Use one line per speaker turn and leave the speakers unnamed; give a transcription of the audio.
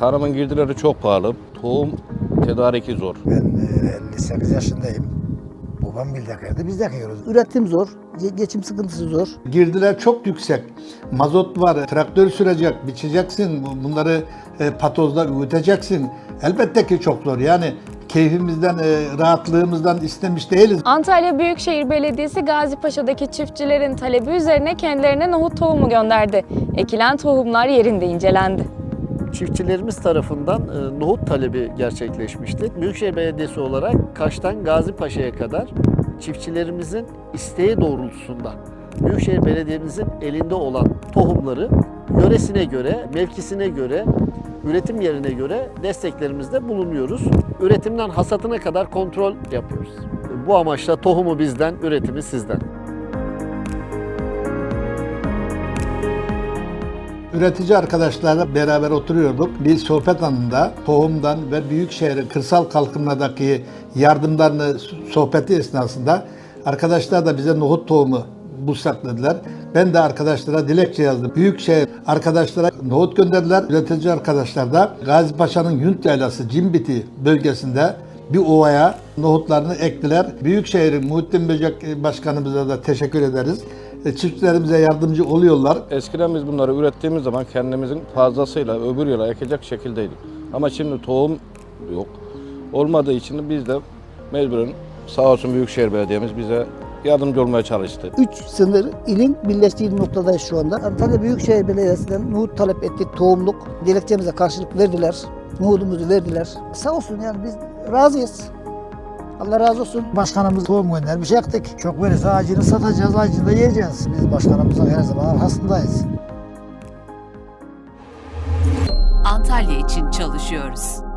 Tarımın girdileri çok pahalı. Tohum tedariki zor.
Ben e, 58 yaşındayım. Babam bildakardı, biz de yakıyoruz.
Üretim zor, ge- geçim sıkıntısı zor.
Girdiler çok yüksek. Mazot var, traktör sürecek, biçeceksin, bu- bunları e, patozda üreteceksin. Elbette ki çok zor. Yani keyfimizden, e, rahatlığımızdan istemiş değiliz.
Antalya Büyükşehir Belediyesi Gazipaşa'daki çiftçilerin talebi üzerine kendilerine nohut tohumu gönderdi. Ekilen tohumlar yerinde incelendi.
Çiftçilerimiz tarafından e, nohut talebi gerçekleşmişti. Büyükşehir Belediyesi olarak Kaş'tan Gazi Paşa'ya kadar çiftçilerimizin isteği doğrultusunda Büyükşehir Belediye'mizin elinde olan tohumları yöresine göre, mevkisine göre, üretim yerine göre desteklerimizde bulunuyoruz. Üretimden hasatına kadar kontrol yapıyoruz. Bu amaçla tohumu bizden, üretimi sizden.
Üretici arkadaşlarla beraber oturuyorduk. Bir sohbet anında tohumdan ve büyükşehir kırsal kalkınmadaki yardımlarını sohbeti esnasında arkadaşlar da bize nohut tohumu bulsak dediler. Ben de arkadaşlara dilekçe yazdım. Büyükşehir arkadaşlara nohut gönderdiler. Üretici arkadaşlar da Gazi Paşa'nın Yunt Yaylası Cimbiti bölgesinde bir ovaya nohutlarını ektiler. Büyükşehir Muhittin Böcek Başkanımıza da teşekkür ederiz. E, Çiftçilerimize yardımcı oluyorlar.
Eskiden biz bunları ürettiğimiz zaman kendimizin fazlasıyla öbür yıla ekecek şekildeydik. Ama şimdi tohum yok. Olmadığı için de biz de mecburen sağ olsun Büyükşehir Belediye'miz bize yardımcı olmaya çalıştı.
Üç sınır ilin birleştiği noktadayız şu anda. Antalya Büyükşehir Belediyesi'nden nohut talep ettik, tohumluk. Dilekçemize karşılık verdiler, nohudumuzu verdiler. Sağ olsun yani biz razıyız. Allah razı olsun.
Başkanımız tohum göndermiş, yaktık. Çok verirse ağacını satacağız, ağacını da yiyeceğiz. Biz başkanımızın her zaman arkasındayız.
Antalya için çalışıyoruz.